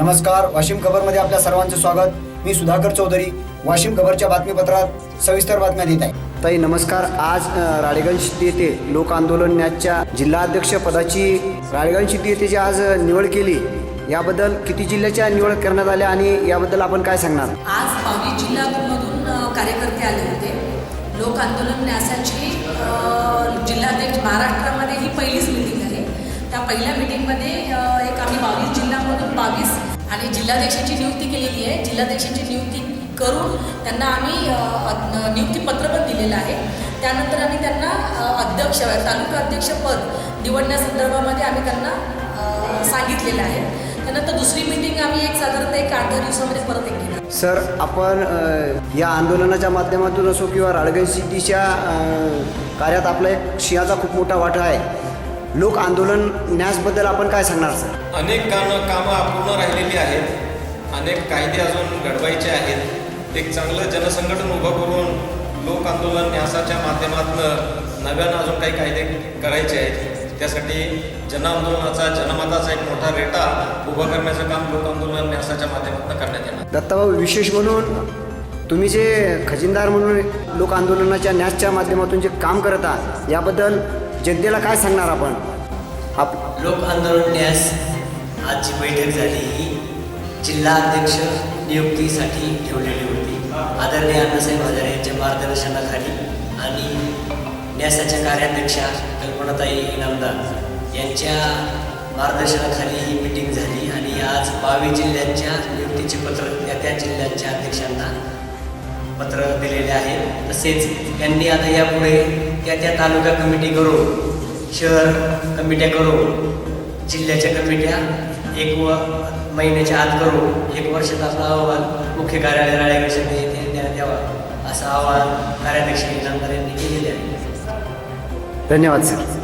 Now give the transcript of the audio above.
नमस्कार वाशिम खबरमध्ये आपल्या सर्वांचे स्वागत. मी सुधाकर चौधरी वाशिम खबरच्या बातमीपत्रात सविस्तर बातम्या देत आहे. ताई नमस्कार. आज राळेगंज सिटी येथे लोक आंदोलन न्यासच्या जिल्हाध्यक्ष पदाची राळेगंज सिटी येथे जी आज निवड केली याबद्दल किती जिल्ह्याच्या निवड करण्यात आल्या आणि याबद्दल आपण काय सांगणार? आज बावीस जिल्ह्यामधून कार्यकर्ते आले होते. लोक आंदोलन न्यासाची जिल्हाध्यक्ष महाराष्ट्रामध्ये ही पहिलीच मिटिंग आहे. त्या पहिल्या मिटिंगमध्ये आणि जिल्हाध्यक्षांची नियुक्ती केलेली आहे. जिल्हाध्यक्षांची नियुक्ती करून त्यांना आम्ही नियुक्तीपत्र पण दिलेलं आहे. त्यानंतर आम्ही त्यांना अध्यक्ष तालुका अध्यक्षपद निवडण्यासंदर्भामध्ये आम्ही त्यांना सांगितलेलं आहे. त्यानंतर दुसरी मिटिंग आम्ही एक साधारणतः एक आठ दहा दिवसामध्ये परत एक घेणार. सर आपण या आंदोलनाच्या माध्यमातून असो किंवा राळगण सिटीच्या कार्यात आपला एक सिंहाचा खूप मोठा वाटा आहे. लोक आंदोलन न्यासबद्दल आपण काय सांगणार सर? अनेक कामं कामं अपूर्ण राहिलेली आहेत. अनेक कायदे अजून घडवायचे आहेत. एक चांगलं जनसंघटन उभं करून लोक आंदोलन न्यासाच्या माध्यमातून नव्यानं अजून काही कायदे करायचे आहेत. त्यासाठी जनआंदोलनाचा जनमताचा एक मोठा रेटा उभा करण्याचं काम लोक आंदोलन न्यासाच्या माध्यमातून करण्यात येणार. दत्ताभाऊ विशेष म्हणून तुम्ही जे खजिनदार म्हणून लोक आंदोलनाच्या न्यासच्या माध्यमातून जे काम करत आहात याबद्दल जनतेला काय सांगणार आपण? आप लोक आंदोलन न्यास आजची बैठक झाली. ही जिल्हा अध्यक्ष नियुक्तीसाठी ठेवलेली होती. आदरणीय अण्णासाहेब हजारे यांच्या मार्गदर्शनाखाली आणि न्यासाच्या कार्याध्यक्षा कल्पनाताई इनामदार यांच्या मार्गदर्शनाखाली ही मिटिंग झाली आणि आज बावीस जिल्ह्यांच्या नियुक्तीचे पत्र त्या त्या जिल्ह्यांच्या अध्यक्षांना पत्र दिलेले आहे. तसेच त्यांनी आता यापुढे त्या त्या तालुका कमिटी करू शहर कमिट्या करू जिल्ह्याच्या कमिट्या एक व महिन्याच्या आत करू. एक वर्षाचा आपला अहवाल मुख्य कार्यालय राळेगड येथे द्यावा असं आवाहन कार्याध्यक्ष इनामदार यांनी केलेले आहे. धन्यवाद सर.